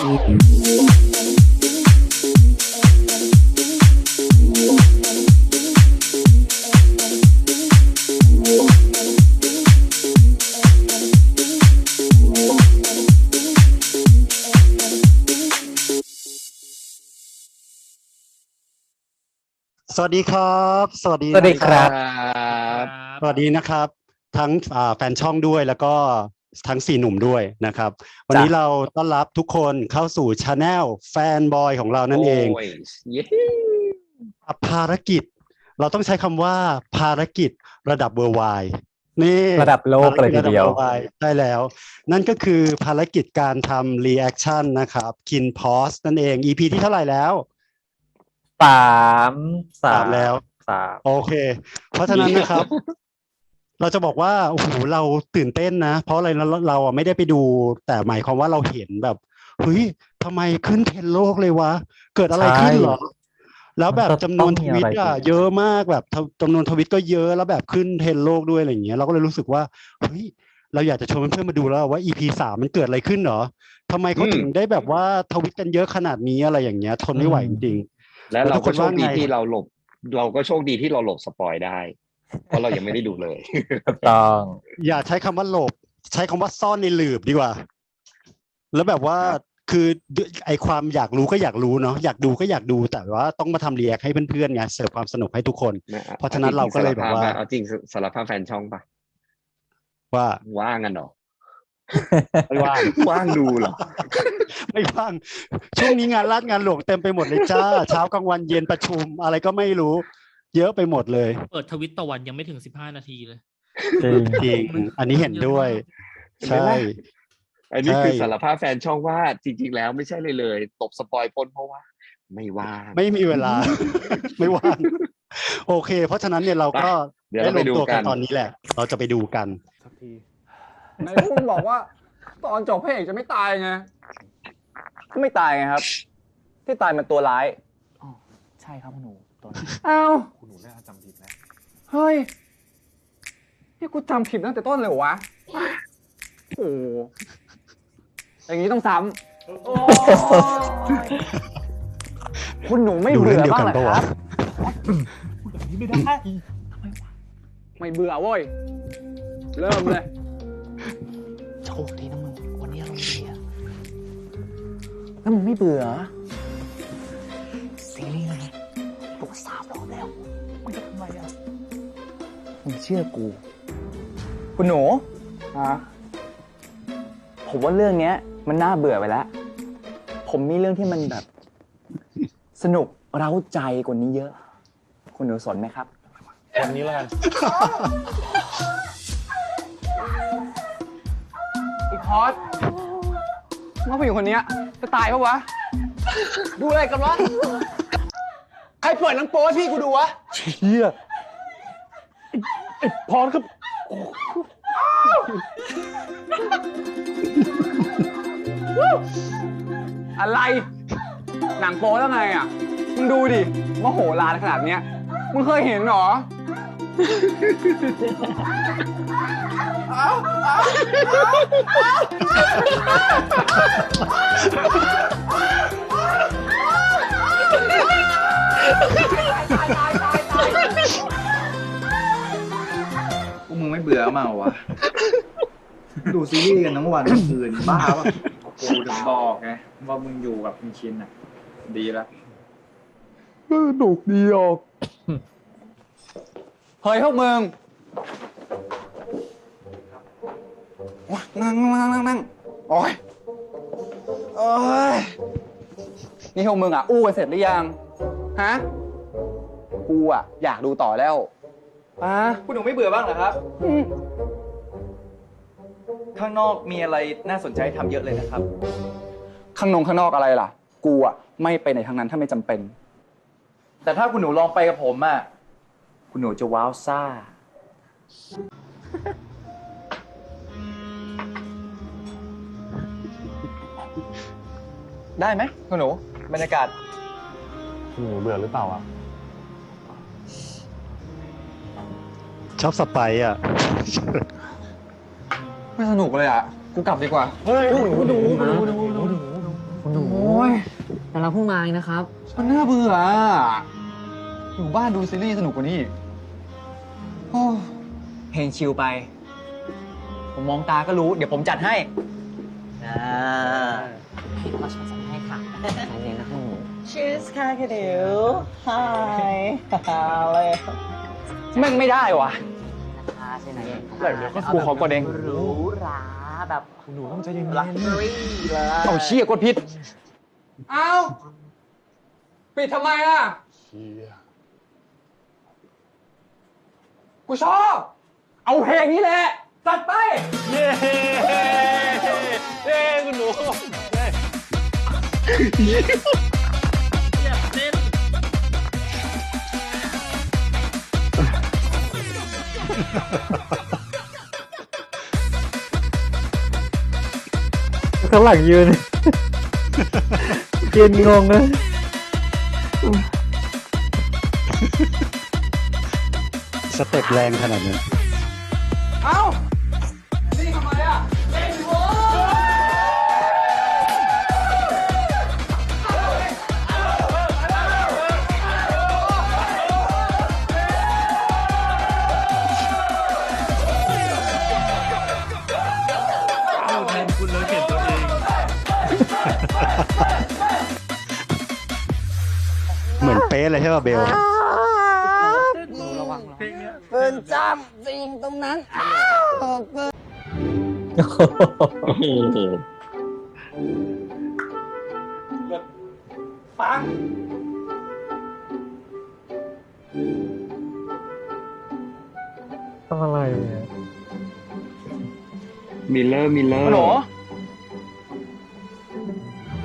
สวัสดีครับ สวัสดีสวัสดีครับนะสวัสดีนะครับ ทั้งอ่าแฟนช่องด้วยแล้วก็ ทั้งสี่หนุ่มด้วยนะครับ วันนี้เราต้อนรับทุกคนเข้าสู่ช anel แฟนบอยของเรานั่นเองโยเย้ภารกิจ เราต้องใช้คำว่าภารกิจระดับเวอร์ไวนี่ระดับโลกเลยทีเดียวภารกิจระดับ worldwide ได้แล้ว นั่นก็คือภารกิจการทำรีแอคชั่นนะครับคินพอสนั่นเอง EP ที่เท่าไหร่แล้วสามสาสามมแล้วสามโอเค เพราะฉะนั้นนะครับ เราจะบอกว่าโอ้โหเราตื่นเต้นนะ เพราะอะไรเราเราอะไม่ได้ไปดู แต่หมายความว่าเราเห็นแบบเฮ้ยทำไมขึ้นเทรนด์โลกเลยวะ เกิดอะไรขึ้นเหรอ แล้วแบบจำนวนทวิตอะเยอะมากแบบจำนวนทวิตก็เยอะแล้วแบบขึ้นเทรนด์โลกด้วยอะไรอย่างเงี้ยเราก็เลยรู้สึกว่าเฮ้ยเราอยากจะชวนเพื่อนๆมาดูแล้วว่า EP สามมันเกิดอะไรขึ้นเหรอทำไมเขาถึงได้แบบว่าทวิตกันเยอะขนาดนี้อะไรอย่างเงี้ย ทนไม่ไหวจริง แล้วแล้วทุเรากคก็นโชคว่าดีไงที่เราหลบ เราก็โชคดีที่เราหลบสปอยได้ เพราะเรายังไม่ได้ดูเลยถูกต้องๆอย่าใช้คำว่าหลบ ใช้คำว่าซ่อนในหลืบดีกว่า แล้วแบบว่าคือไอความอยากรู้ก็อยากรู้เนาะอยากดูก็อยากดูแต่ว่าต้องมาทำเรียกให้เพื่อนๆไงเสิร์ฟความสนุกให้ทุกคนนะเพราะฉะนั้นเราก็เลยแบบว่าเอาจริงสารภาพแฟนช่องปะว่าว่างกันเหรอไม่ว่างว่างดูเหรอไม่ว่างช่วงนี้งานลาดงานหลวงเต็มไปหมดเลยจ้า เช้ากลางวันเย็นประชุมอะไรก็ไม่รู้ เยอะไปหมดเลย เปิดทวิตต่อวันยังไม่ถึงสิบห้านาทีเลย จริงจริงอันนี้เห็นด้วยเห็นไหมใช่ล่ะอันนี้คือใช่สารภาพแฟนช่องว่าจริง ๆ แล้วไม่ใช่เลยเลย ตบสปอยปนเพราะว่า ไม่ว่างไม่มีเวลา ไม่ว่างโอเค เพราะฉะนั้นเนี่ยเราก็เดี๋ยวได้เราลไปงดูตัวกักันนตอนนี้แหละ เราจะไปดูกันไหนพวกมึงบอกว่า ตอนจบพระเอกจะไม่ตายไงก็ไม่ตายไงครับ ที่ตายมันตัวร้ายใช่ครับคุณหนู ตัวอ้าวคุณหนูน่าจำผิดนะ เฮ้ยนี่กูจำผิดตั้งแต่ต้นเลยเหรอวะ โอ้โหอย่างนี้ต้องซ้ำโอ้ยคุณหนูไม่ดูเบื่เรื่อองเดียวบ้างกันเหรอปะควะรับไม่ได้ ไม่เบื่อเว้ย เริ่มเลย โชคดีนะมึงวันนี้เราเรียนแล้วมึงไม่เบื่อ ดูสามรอบแล้วมันจะทำไมอะมึงเชื่อกู คุณหนูฮะผมว่าเรื่องเนี้ย มันน่าเบื่อไปแล้ว ผมมีเรื่องที่มันแบบ สนุกเร้าใจกว่านี้เยอะ คุณหนูสนไหมครับ วันนี้แล้วกันอีคอสว่าผู้หญิงคนเนี้ยจะตายปะวะ ดูอะไรกันวะใค รเปิดหนังโป๊ให้พี่กูดูวะเฮียพรครับ อะไร หนังโป๊แล้วไงอะ มึงดูดิมโหฬารขนาดเนี้ย มึงเคยเห็นเหรอ พวกมึงไม่เบื่อมากเหรอวะ ดูซีรีส์กันทั้งวันทั้งคืนบ้าปะกูถึงบอกไงว่ามึงอยู่กับคุณชินอะ ดีแล้วดุกดีออก เฮ้ยพวกมึงนั่งนั่งนั่งนั่งโอ้ยโอ้ยนี่พวกมึงอะ อู้กันเสร็จหรือยัง ฮะกูอะอยากดูต่อแล้วอะคุณหนูไม่เบื่อบ้างเหรอครับ อืมข้างนอกมีอะไรน่าสนใจให้ทำเยอะเลยนะครับ ข้างนงข้างนอกอะไรล่ะ กูอะไม่ไปไหนทางนั้นถ้าไม่จำเป็น แต่ถ้าคุณหนูลองไปกับผมอะคุณหนูจะว้าวซ่า ได้ไหมคุณหนูบรรยากาศ หนูเบื่อหรือเปล่าอะชอบสไปร์อะ ไม่สนุกเลยอะ กูกลับดีกว่า เฮ้ยคุณหนูคุณหนูคุณหนูคุณหนูเพิ่งมาเองนะครับ มันน่าเบื่ออะอยู่บ้านดูซีรีส์สนุกกว่านี้อีกโอ้เพลงชิลไป ผมมองตาก็รู้ เดี๋ยวผมจัดให้อ่ามาชมสัมให้ค่ะอันนี้นะครับ Cheers ค่ะ กระเดียว Hi เลยแม่งไม่ได้วะนะคะใช่ไหมเดี๋ยวก็กูขอกดเองหรูหราแบบหนูต้องใจเย็นลักชัวรี่เลยเอาเชี่ยกดผิดเอาปิดทำไมอะกูชอบ เอาเพลงนี้แหละจัดไป เย้เย้คุณหนู ข้างหลังยืนยืนงงเลยสเต็ปแรงขนาดนี้เอา ป๊ะเลยใช่ป่ะเบลระวังเพลงเนี้ยเกินจำจริงตรงนั้นโอ้โหปังทำอะไรเนี่ยมิลเลอร์มิลเลอร์หนู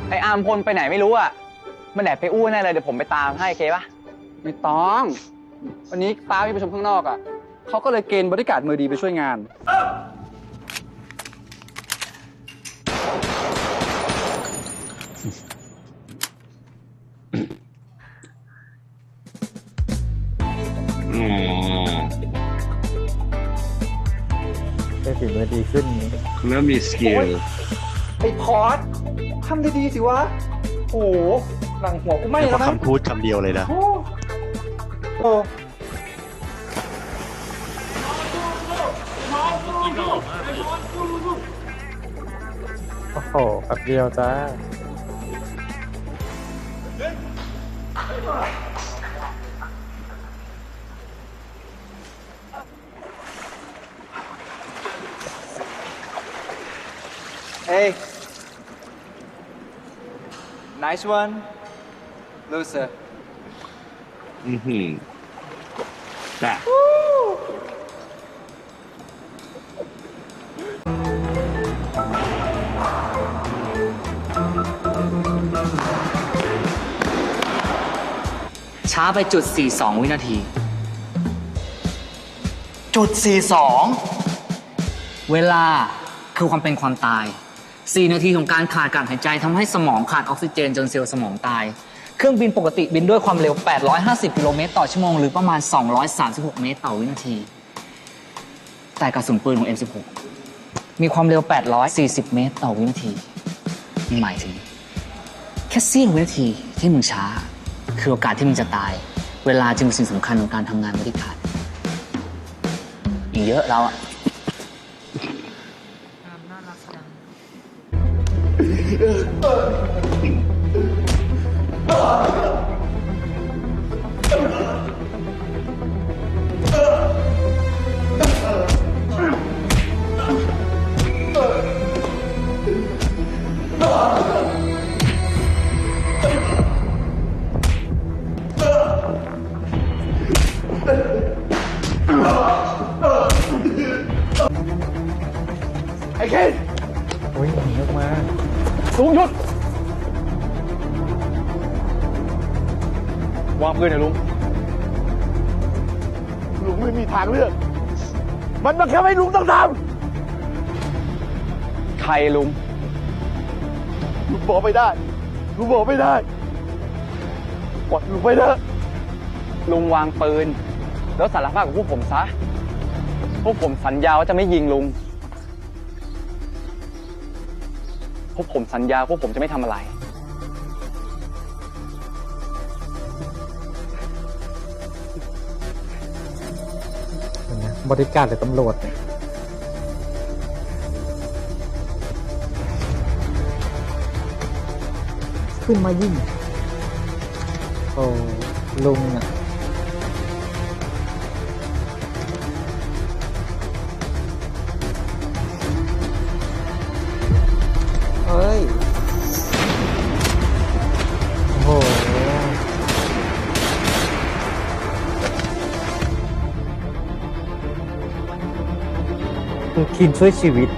ไออาร์มพลไปไหนไม่รู้อะ มันแอบไปอู้แน่เลยเดี๋ยวผมไปตามให้โอเคปะไม่ต้อง วันนี้ป้ามีประชุมข้างนอกอะเขาก็เลยเกณฑ์บริการมือดีไปช่วยงานอ๋อได้ฝีมือดีขึ้นเริ่มมีสกิล ไอ้พอดทำได้ดีสิวะ โอ้โห หลังหัวกูไหม่เพแล้วราะนะคำพูดคำเดียวเลยนะ โอ้โอ้กินหล่อมากเลยโอ้โหแป๊บเดียวจ้าเฮ้ย nice one loser อือหือแต่ช้าไปจุด 42 วินาที จุด 42 เวลาคือความเป็นความตาย 4 นาทีของการขาดการหายใจทำให้สมองขาดออกซิเจนจนเซลล์สมองตาย เครื่องบินปกติบินด้วยความเร็ว 850 กิโลเมตรต่อชั่วโมง หรือประมาณ 236 เมตรต่อวินาที แต่กระสุนปืนของ M16 มีความเร็ว 840 เมตรต่อวินาทีหมายถึง แค่เสี้ยววินาทีที่มึงช้า คือโอกาสที่มึงจะตาย เวลาจึงเป็นสิ่งสำคัญของการทำงานบริการอีกเยอะเราอะไอ้เคนโอ้ยหนี ออกมาลุง วางปืนหน่อยลุง ลุงไม่มีทางเลือก มันบังคับให้ลุงต้องทใครลุงำลุงบอกไม่ได้ ลุงบอกไม่ได้ปล่อยลุงไปเถอะลุงวางปืน แล้วสารภาพกับพวกผมซะ พวกผมสัญญาว่าจะไม่ยิงลุง พวกผมสัญญาพวกผมจะไม่ทำอะไร บริการหรือตำรวจเนี่ยขึ้นมายิ่ง โอ้ลุงอะ คือคินช่วยชีวิต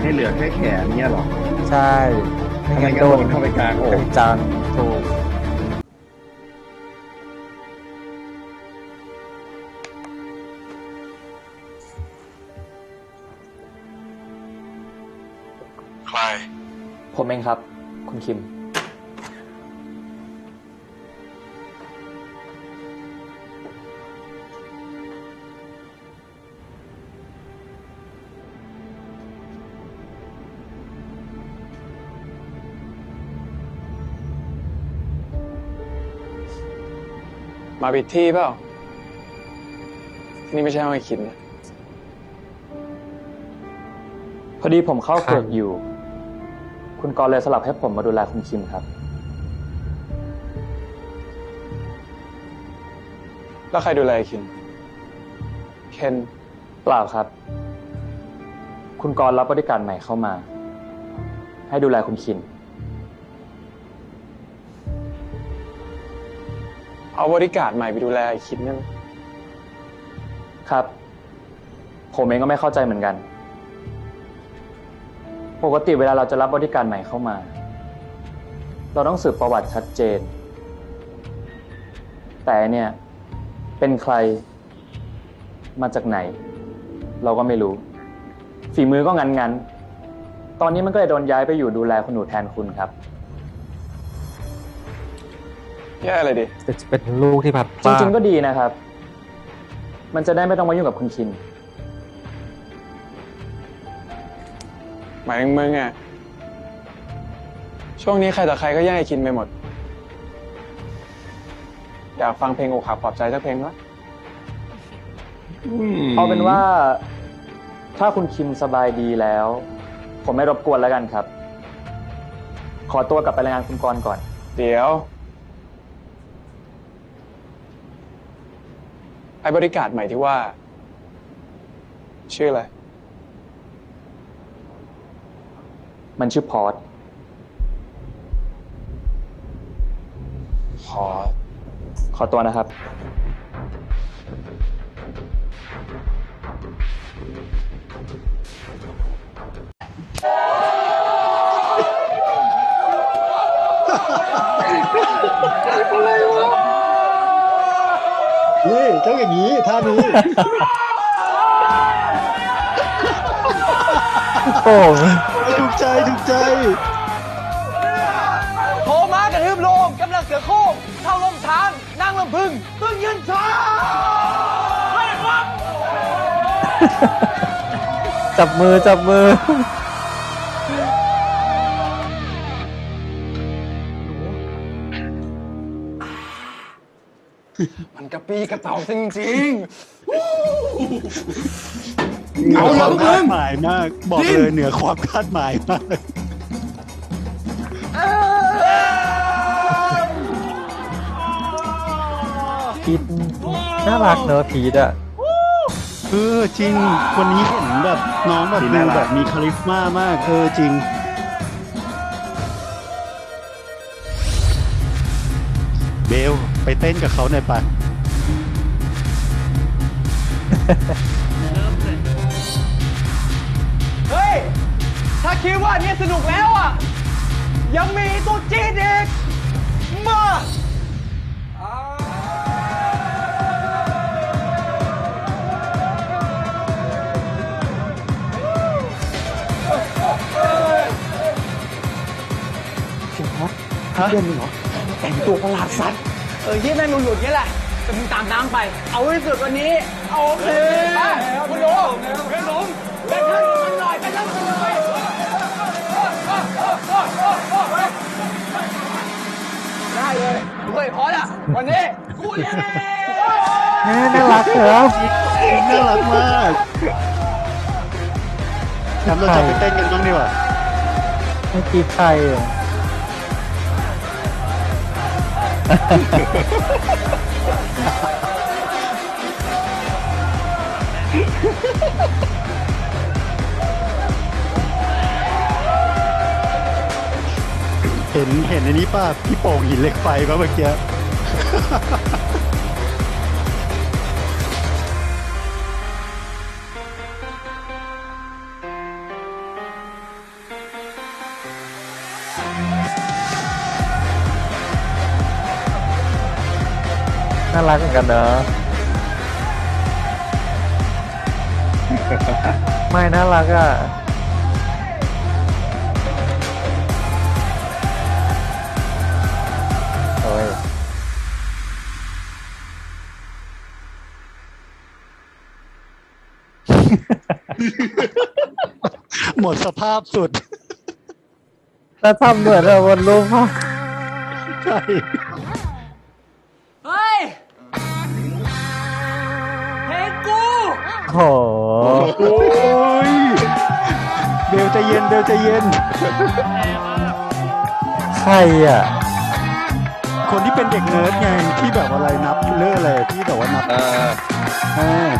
ให้เหลือแค่แขนเนี่ยหรอใช่ทำไมกระโดดเข้าไปกลางอกเป็นจังถูกใครผมเองครับ คุณคิม มาผิดที่เปล่า นี่ไม่ใช่ห้องไอคิดนะ พอดีผมเข้าครับเกิดอยู่ คุณกรณ์เลยสลับให้ผมมาดูแลคุณคิมครับ แล้วใครดูแลไอคินเคนเปล่าครับ คุณกรณ์รับบริการใหม่เข้ามา ให้ดูแลคุณคิน เอาบริการใหม่ไปดูแลไอคิดเนี่ยครับ ผมเองก็ไม่เข้าใจเหมือนกัน ปกติเวลาเราจะรับบริการใหม่เข้ามา เราต้องสืบประวัติชัดเจน แต่เนี่ย เป็นใคร มาจากไหน เราก็ไม่รู้ ฝีมือก็งันๆตอนนี้มันก็เลยโดนย้ายไปอยู่ดูแลคุณหนูแทนคุณครับ แย่เลยดิแต่จะเป็นลูกที่แบบจริงๆก็ดีนะครับ มันจะได้ไม่ต้องมายุ่งกับคุณคิน หมายถึงมึงอะช่วงนี้ใครต่อใครก็แย่งไอคินไปหมด อยากฟังเพลงอกหักปลอบใจสักเพลงวะเอาเป็นว่า ถ้าคุณคิมสบายดีแล้ว ผมไม่รบกวนแล้วกันครับ ขอตัวกลับไปรายงานคุณกรณ์ก่อน เดี๋ยว ไอบริการใหม่ที่ว่า ชื่ออะไร มันชื่อพอร์ตขอขอตัวนะครับ นี่ต้องอย่างนี้ท่านี้โอ้โหถูกใจถูกใจโทมากระทืบโลงกำลังเสือโค้งเข้าลมทางนั่งลำพึงตึงยืนช้าจับมือจับมือ มันกระปี้กระเป๋าจริงเหนือความคาดหมายมาก บอกเลยเหนือความคาดหมายมากพีทน่ารักเนอะพีทอะเออจริง วันนี้เห็นแบบน้องแบบดูแบบมีคาลิสมามาก เออจริง เบล ไปเต้นกับเขาหน่อยปะ เฮ้ย ถ้าคิดว่าเนี่ยสนุกแล้วอะ ยังมีตัวจีนอีก มาเออที่แม่งหลุดๆนี่แหละ จะมึงตามน้ำไป เอาให้สุดวันนี้เอาโอเคไปคุณดูเฮ้ยหลงแบ่งให้มันหน่อยแบ่งให้มันหน่อยได้เลยเฮ้ยพอละวันนี้แม่น่ารักเหรอน่ารักมากงั้นเราจะไปเต้นกันบ้างดีกว่าเมื่อกี้ใครอะ เห็นเห็นอันนี้ป่ะพี่โป่งหินเหล็กไฟป่ะเมื่อกี้ น่ารักเหมือนกันเนอะ ไม่น่ารักอะโอ้ยหมดสภาพสุด แล้วทำเหมือนเราบนรูปภาพใช่ เฮ้ยเพลงกูโห โอ้ยเบลใจเย็นเบลใจเย็น ใครอะ คนที่เป็นเด็กเนิร์ดไงที่แบบอะไรนับเลื่ออะไรที่แบบว่านับเออเออ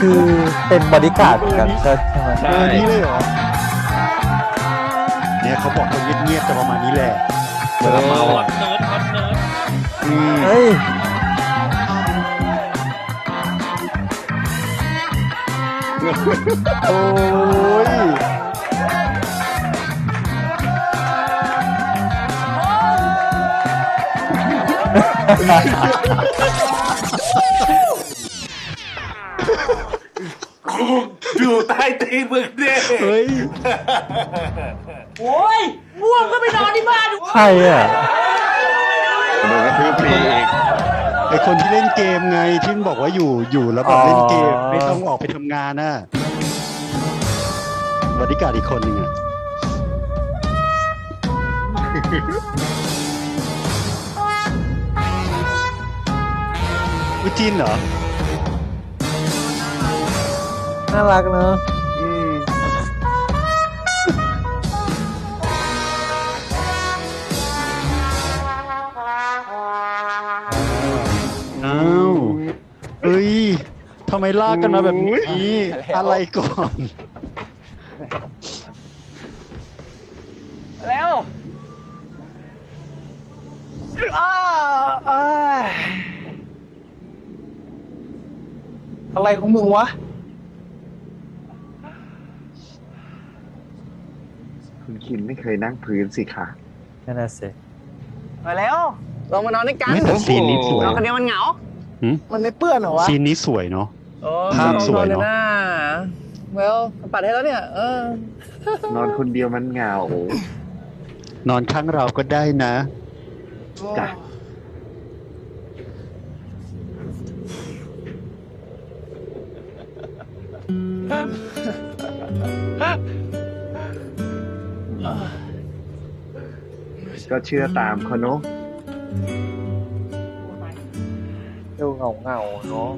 คือเป็นบริการดเหมือนกันใช่ไหมใช่เออนี้เลยเหรอเนี่ยเขาบอกเขาเงียบๆจะประมาณนี้แหละเวลาเมาอะอืมเฮ้ย โอ้ยอยู่ใต้ตีนมึงเด้เฮ้ยโอ้ยง่วงก็ไปนอนที่บ้านใครอะ โดนกระทืบฟรีอีก ไอคนที่เล่นเกมไงที่บอกว่าอยู่อยู่แล้วแบบอ๋อเล่นเกม ไม่ต้องออกไปทำงานน่ะบริการดอีกคนหนึ่งอะวิจินเหรอ น่ารักเนอะ เอ้ยทำไมลากกันมาแบบนี้ อะไรก่อน แล้วอ้าอ้ายอะไรของมึงวะ คุณคินไม่เคยนั่งพื้นสิคะนั่นน่ะสิมาแล้วเรามานอนด้วยกัน ไม่แต่ซีนนี้สวย นอนคนเดียวมันเหงา หืม มันไม่เปื้อนเหรอวะซีนนี้สวยเนาะ โอ้ภาพสวยเนอะอเวลปัดให้แล้วเนี่ย เออ นอนคนเดียวมันเหงา นอนข้างเราก็ได้นะ จ้ะ ก็เชื่อตามเขาเนอะ ดูเงาเงาๆเนาะ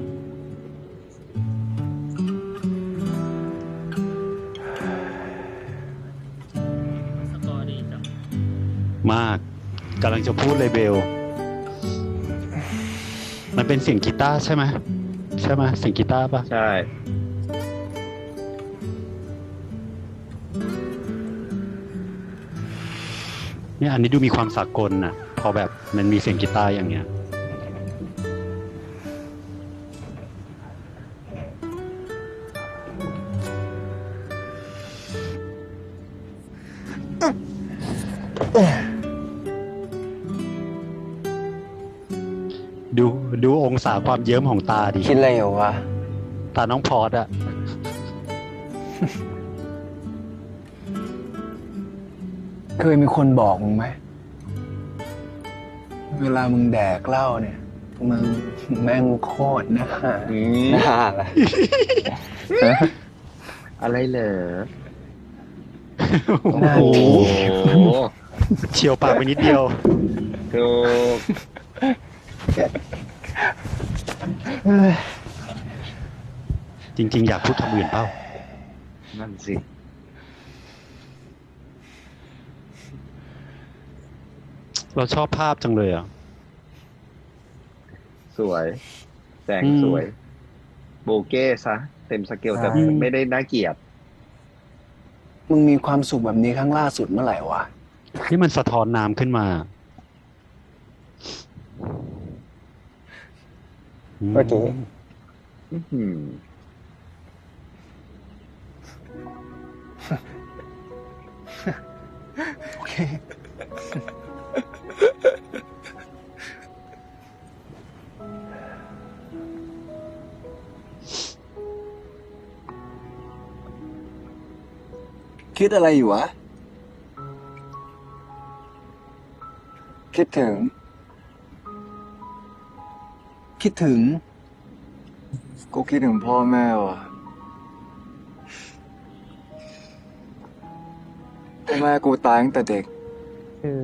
มากกำลังจะพูดเลยเบล มันเป็นเสียงกีตาร์ใช่ไหมใช่ไหมเสียงกีตาร์ปะใช่ เนี่ยอันนี้ดูมีความสากลน่ะ พอแบบมันมีเสียงกีตาร์อย่างเงี้ย ดูองศาความเยิ้มของตาดิคิดอะไรอยู่วะ ตาน้องพอดอะเคยมีคนบอกมึงไหม เวลามึงแดกเหล้าเนี่ย มึงแม่งโคตรน่าอืมน่าละอะไรเหรอโอ้น่าโหโอ้โหเฉียวปากไปนิดเดียวถูก จริง ๆ อยากพูดคำอื่นเปล่า นั่นสิ เราชอบภาพจังเลยอะ สวย แสงอืมสวย โบเก้ซะ เต็มสเกลแต่ใช่ ไม่ได้น่าเกลียด มึงมีความสุขแบบนี้ครั้งล่าสุดเมื่อไหร่วะที่มันสะท้อนน้ำขึ้นมา เมื่อกี้อื้อหือโอเค คิดอะไรอยู่วะ คิดถึง คิดถึงกูคิดถึงพ่อแม่ว่ะพ่อแม่กูตายตั้งแต่เด็กคือ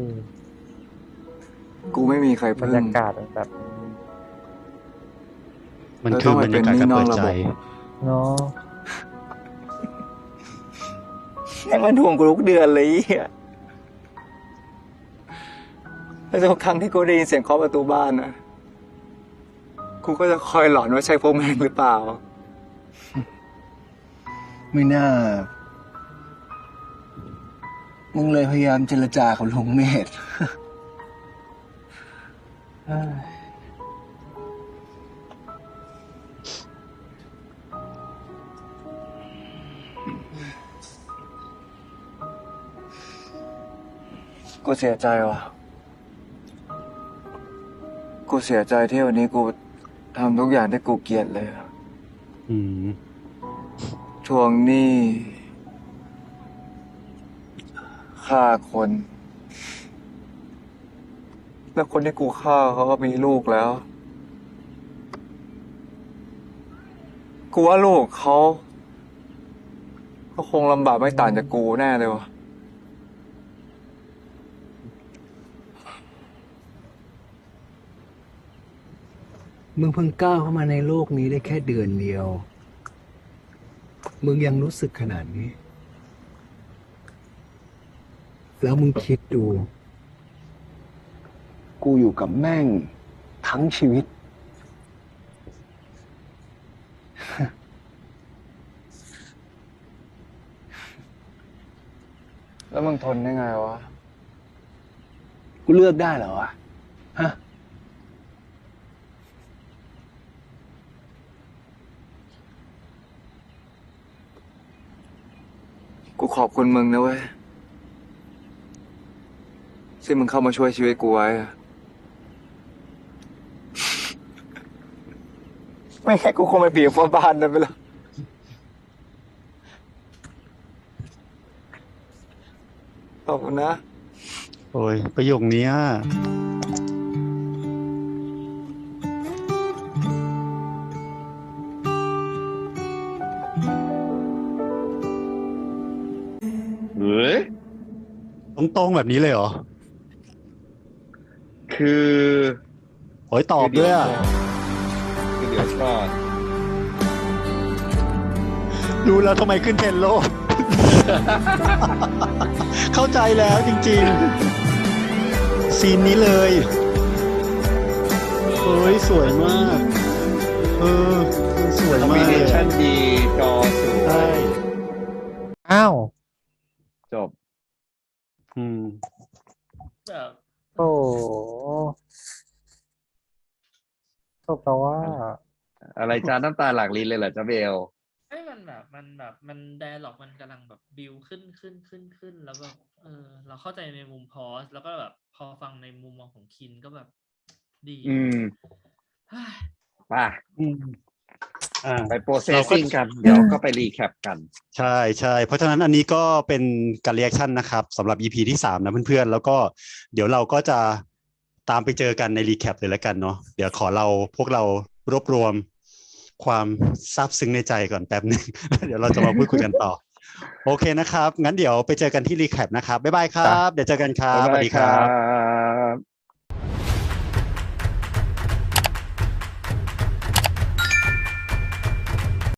กูไม่มีใครบรพึ่รงยากาศแบบมันคือบรรยากาศการเปิดใจ เนาะให้มันห่วงกูทุกเดือนเลยไอ้เหี้ยแล้วทุกครั้งที่กูได้ยินเสียงเคาะประตูบ้านนะ กูก็จะคอยหลอนว่าใช่พวกแม่งหรือเปล่า ไม่น่า มึงเลยพยายามเจรจากับลุงเมธเกูเสียใจว่ะ กูเสียใจที่วันนี้กู ทำทุกอย่างที่กูเกลียดเลยอะอืม ทวงหนี้ฆ่าคน แล้วคนที่กูฆ่าเขาก็มีลูกแล้ว กูว่าลูกเขาก็คงลำบากไม่ต่างจากกูแน่เลยวะ มึงเพิ่งก้าวเข้ามาในโลกนี้ได้แค่เดือนเดียว มึงยังรู้สึกขนาดนี้ แล้วมึงคิดดู กูอยู่กับแม่งทั้งชีวิต แล้วมึงทนได้ไงวะ กูเลือกได้เหรอวะ ฮะ กู ขอบคุณมึงนะเว้ยที่มึงเข้ามาช่วยชีวิตกูไว้อะไม่แค่กูคงไปบีบพ่อบ้านนั่นไปแล้วขอบคุณนะ โอ้ย ประโยคนี้ ตรงๆแบบนี้เลยเหรอ คือโอ้ยตอบด้วยอะคือเดี๋ยวก่อนรู้แล้วทำไมขึ้นเทรนด์โลก เข้าใจแล้วจริงๆ ซีนนี้เลยเฮ้ยสวยมาก เออ สวยคอมมาบิกเนเลยชันดีจอสวใช่ยอ้าว จบ อืม แบบ โอ้โห จบแล้วว่า อะไรจ้าน้ำตาหลากลิ้นเลยเหรอจ้าเบลไอ้ยมันแบบมันแบบมันไดอะล็อกมันกำลังแบบบิวขึ้นขึ้นขึ้นขึ้น แล้วแบบเออ เราเข้าใจในมุมพอสแล้วก็แบบพอฟังในมุมมองของคินก็แบบ ดี อืมเฮ้ยป่ะอืมอ่าไปโปรเซสซิ่งกัน เดี๋ยวก็ไปรีแคปกัน ใช่ใช่เพราะฉะนั้นอันนี้ก็เป็นการเรียกชั่นนะครับสำหรับ EP ที่ 3 นะเพื่อนๆ แล้วก็เดี๋ยวเราก็จะ ตามไปเจอกันในรีแคปเลยแล้วกันเนาะเดี๋ยวขอเราพวกเรารวบรวมความซาบซึ้งในใจก่อนแป๊บหนึ่งเดี๋ยวเราจะมาพูดคุยกันต่อ โอเคนะครับ งั้นเดี๋ยวไปเจอกันที่รีแคปนะครับ บ๊ายบายครับ เดี๋ยวเจอกันครับสวัสดีครับบ๊ายบายครับ